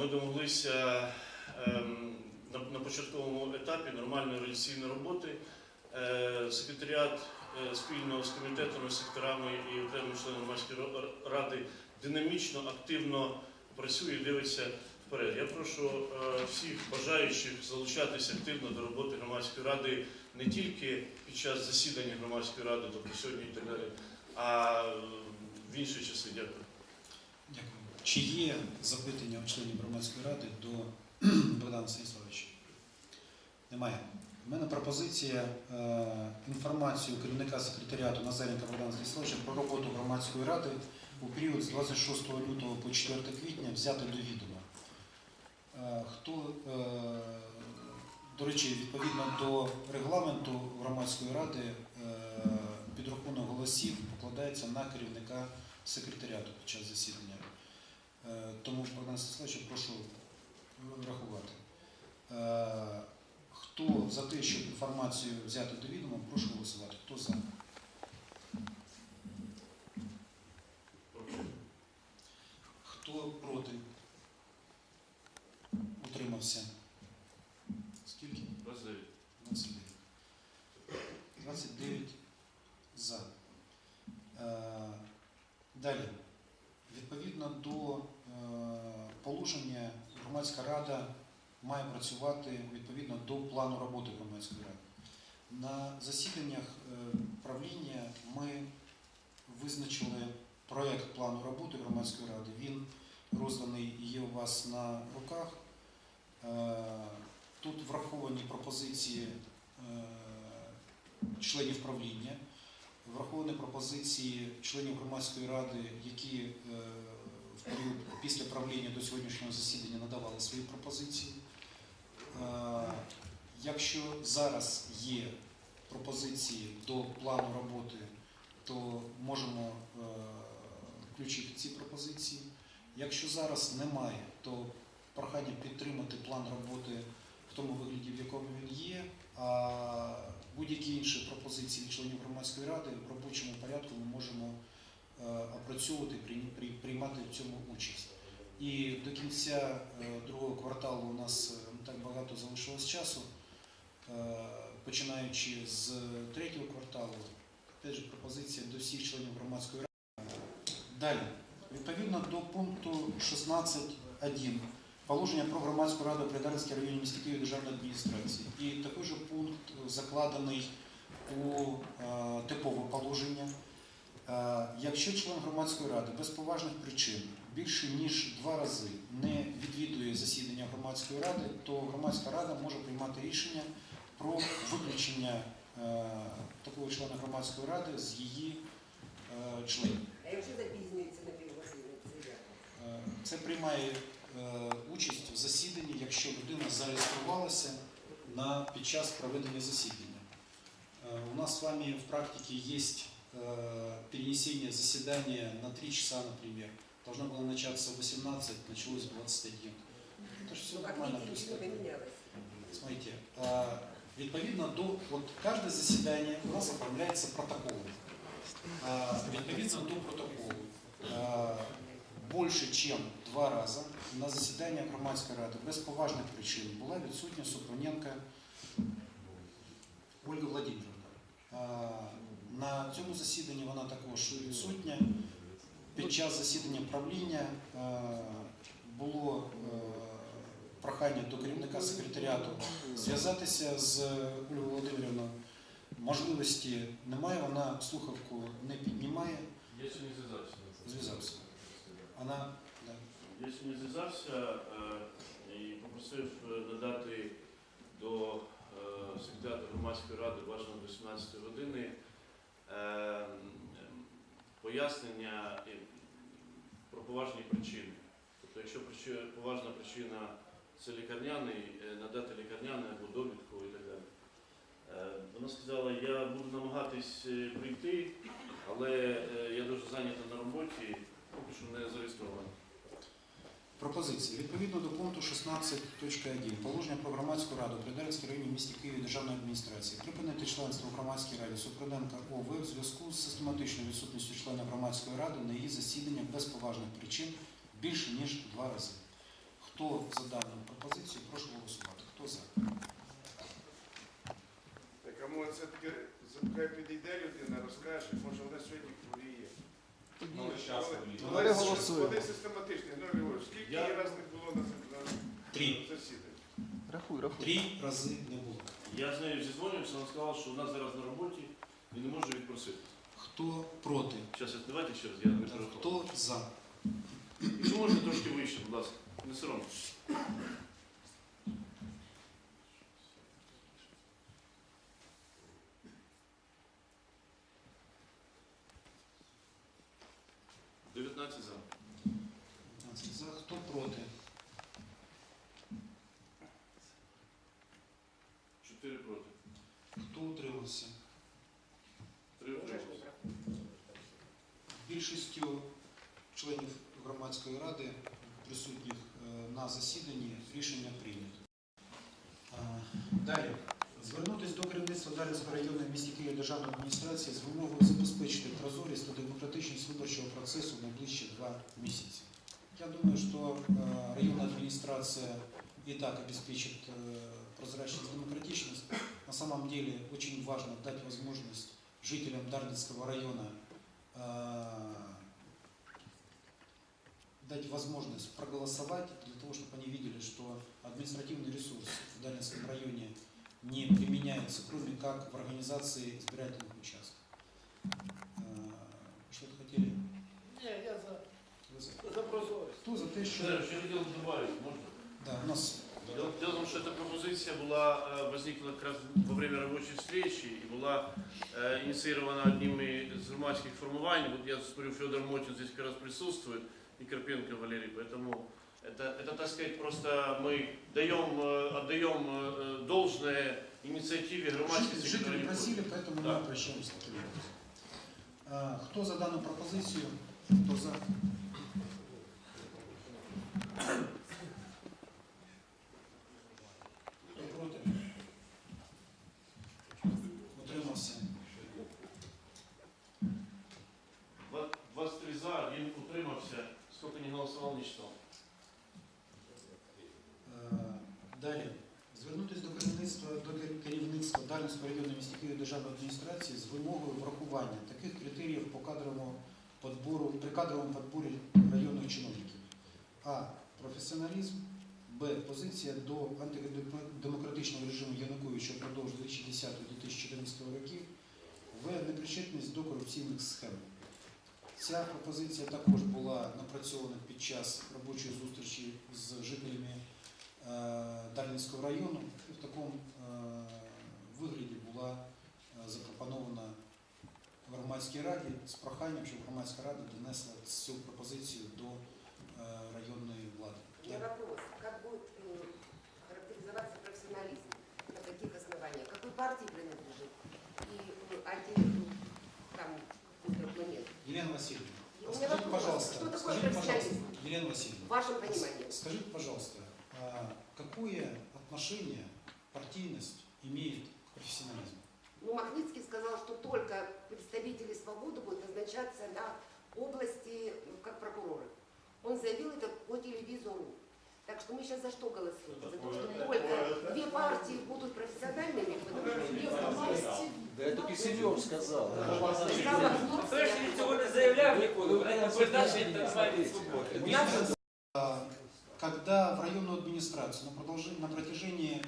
Ми домоглися ем, на, початковому етапі нормальної реалізаційної роботи. Е, Секретаріат е, спільно з комітетами, секторами і окремими членами громадської ради динамічно, активно працює і дивиться вперед. Я прошу е, всіх бажаючих залучатися активно до роботи громадської ради не тільки під час засідання громадської ради, тобто сьогодні і так далі, а в інші часи. Дякую. Дякую. Чи є запитання у членів громадської ради до Богдана Станіславовича? Немає. У мене пропозиція е, інформацію керівника секретаріату Назаренка Богдана Станіславовича про роботу громадської ради у період з 26 лютого по 4 квітня взяти до відома. Е, хто, е, до речі, відповідно до регламенту громадської ради е, підрахунок голосів покладається на керівника секретаріату під час засідання. Е, Тому, Богдан Стаславович, прошу врахувати. Е, Хто за те, щоб інформацію взяти до відома, прошу голосувати. Хто за? Хто проти? Утримався? Скільки? 29. 29 29 за. Е, Далі. Відповідно до положення, громадська рада має працювати відповідно до плану роботи громадської ради. На засіданнях е, правління ми визначили проєкт плану роботи громадської ради. Він розданий є у вас на руках. Е, Тут враховані пропозиції е, членів правління, враховані пропозиції членів громадської ради, які після правління до сьогоднішнього засідання надавали свої пропозиції. Е, Якщо зараз є пропозиції до плану роботи, то можемо е, включити ці пропозиції. Якщо зараз немає, то прохання підтримати план роботи в тому вигляді, в якому він є, а будь-які інші пропозиції членів громадської ради в робочому порядку ми можемо е, опрацьовувати, приймати в цьому участь. І до кінця е, другого кварталу у нас е, не так багато залишилось часу. Е, Починаючи з третього кварталу, теж пропозиція до всіх членів громадської ради. Далі, відповідно до пункту 16.1 положення про громадську раду при Дарницькій районній місті Києві державної адміністрації. І такий же пункт закладений у типове положення. Е, Якщо член громадської ради без поважних причин більше ніж два рази не відвідує засідання громадської ради, то громадська рада може приймати рішення про виключення е, такого члена громадської ради з її е, членів. А якщо запізнюється на півгодини, це як? Це приймає участь в засіданні, якщо людина зареєструвалася на, під час проведення засідання. У нас с вами в есть э, перенесение заседания на 3 часа, например. Должно было начаться в 18, началось в 21. Это же все Ну, як нормально. видите, просто. нічого не мінялося. Смотрите, э, відповідно до от кожне засідання у нас оформляється протоколом. Э, Відповідно до протоколу э, більше, ніж два рази на засідання громадської ради без поважних причин була відсутня Супруненка Ольга Владимировна. На цьому засіданні вона також відсутня. Під час засідання правління е, було е, прохання до керівника секретаріату зв'язатися з Ольгою Володимирівною. Можливості немає, вона слухавку не піднімає. Я сьогодні зв'язався. Зв'язався. Вона да. Я сьогодні зв'язався е, і попросив надати до секретаря громадської ради бажано до 17 години пояснення е, про поважні причини. Тобто, якщо поважна причина це лікарняний, е, надати лікарняний або довідку і так далі. Е, Вона сказала, я буду намагатись е, прийти, але е, я дуже зайнята на роботі, поки що не зареєстрована. Пропозиції. Відповідно до пункту 16.1 положення про громадську раду при Дарницькій районі в місті Києві державної адміністрації припинити членство в громадській раді Супруденка ОВ в зв'язку з систематичною відсутністю члена громадської ради на її засідання без поважних причин більше ніж два рази. Хто за дану пропозицію, прошу голосувати. Хто за? Так, а може це підійде людина, розкаже, може вона сьогодні хворіє. Ну. Ну, але. Вони систематичні. Рахуй, рахуй. Три рази не було. Я з нею зізвонився, вона сказала, що вона зараз на роботі і не може відпросити. Хто проти? Зараз, давайте ще раз, я не перерахував. Хто за? Якщо можна трошки вище, будь ласка, не соромтесь. Дев'ятнадцять за. 15 за. Хто проти? Утрималися. Більшістю членів громадської ради, присутніх е, на засіданні, рішення прийнято. Е, Далі. Звернутися до керівництва Дар'їнського району в місті Києва державної адміністрації з вимогою забезпечити прозорість та демократичність виборчого процесу в найближчі два місяці. Я думаю, что э, районная администрация и так обеспечит э, прозрачность и демократичность. На самом деле очень важно дать возможность жителям Дарницкого района э, дать возможность проголосовать для того, чтобы они видели, что административный ресурс в Дарницком районе не применяется, кроме как в организации избирательных участков. Э, Что-то хотели? Ні, я за. Вы за? За прозорість. Кто за те, що... Ще хотів добавити, можна? Да, у нас Дело, дело в том, что эта пропозиция была, э, возникла как раз во время рабочей встречи и была э, инициирована одним из громадских формований. Вот я смотрю, Федор Мотин здесь как раз присутствует, и Карпенко Валерий, поэтому это, это, так сказать, просто мы даем, э, отдаем э, должное инициативе громадских Жители, жители секторов. просили, поэтому Да. мы обращаемся таким образом. А, Кто за данную пропозицию? Кто за? Врахування таких критеріїв по кадровому подбору при кадровому подборі районних чиновників. А. Професіоналізм. Б. Позиція до антидемократичного режиму Януковича впродовж 2010-2014 років. В. Непричетність до корупційних схем. Ця пропозиція також була напрацьована під час робочої зустрічі з жителями е, району і в такому е, вигляді була е, запропонована громадській раді з проханням, щоб громадська рада донесла цю пропозицію до е, районної влади. У меня вопрос. Как будет э, характеризоваться профессионализм? На каких основаниях? Какой партии принадлежит? И э, один там какой-то момент. Елена Васильевна, И у меня скажите, вопрос. пожалуйста, Что такое скажите, пожалуйста, профессионализм? Елена Васильевна, В вашем понимании. скажите, пожалуйста, а какое отношение партийность имеет к профессионализму? будут назначаться на области э, как прокуроры. Он заявил это по телевизору. Так что мы сейчас за что голосуем? За то, что только две партии будут профессиональными, потому что две партии. Да это Киселев сказал. Сказал Махницкий, Перше я він цього не заявляв ніколи, вона передача інтернет У нас А, Когда в районную администрацию на, продолжи- на протяжении а,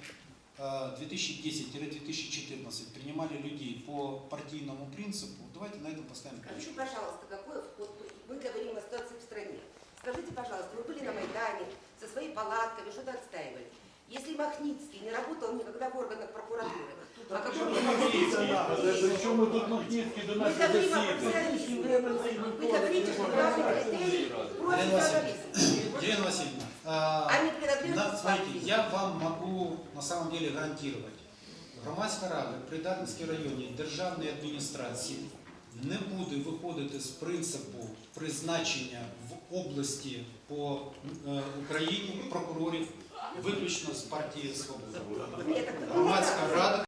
2010-2014 принимали людей по партийному принципу, давайте на этом поставим Скажите, точку. пожалуйста, какой, вот мы говорим о ситуации в стране. Скажите, пожалуйста, вы были на Майдане, со своей палатками, что-то отстаивали. Если Махницкий не работал никогда в органах прокуратуры, а какой Причому ми тут Махніцький до Мы нас говорим о засідає? профессионализме. Вы говорите, что главный критерий профессионализм, Елена Васильевна, не на- смотрите, я вам могу на самом деле гарантировать, громадська рада при Дарницькій районі державної адміністрації не буде виходити з принципу призначення в області по е, Україні прокурорів виключно з партії Свобода. Громадська рада